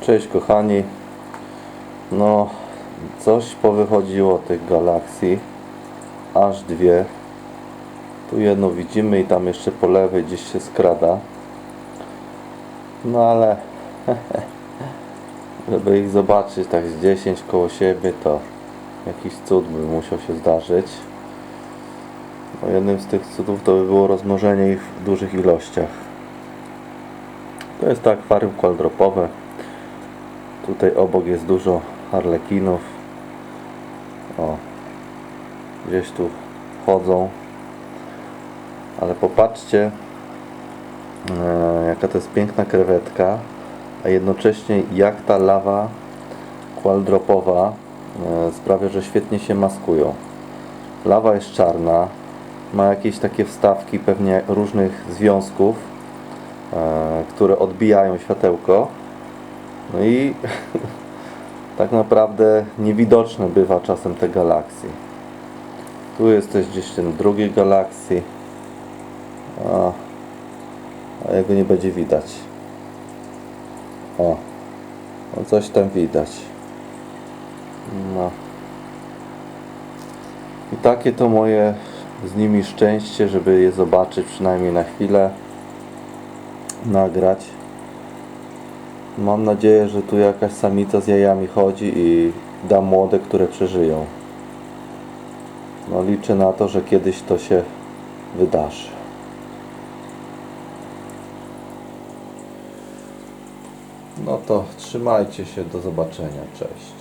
Cześć kochani. No, coś powychodziło tych galaksji. Aż dwie. Tu jedno widzimy i tam jeszcze po lewej gdzieś się skrada. No ale żeby ich zobaczyć tak z 10 koło siebie to jakiś cud by musiał się zdarzyć. No, jednym z tych cudów to by było rozmnożenie ich w dużych ilościach. To jest to akwarium kwaldropowe. Tutaj obok jest dużo harlekinów. O, gdzieś tu chodzą. Ale popatrzcie, e, jaka to jest piękna krewetka, a jednocześnie jak ta lawa kwaldropowa e, sprawia, że świetnie się maskują. Lawa jest czarna, ma jakieś takie wstawki pewnie różnych związków, e, które odbijają światełko. No i tak naprawdę niewidoczne bywa czasem te galaksje. Tu jest też gdzieś ten drugi galaksji. A, a jego nie będzie widać. O, no coś tam widać. No. I takie to moje z nimi szczęście, żeby je zobaczyć przynajmniej na chwilę. Nagrać. Mam nadzieję, że tu jakaś samica z jajami chodzi i da młode, które przeżyją. No liczę na to, że kiedyś to się wydarzy. No to trzymajcie się, do zobaczenia, cześć.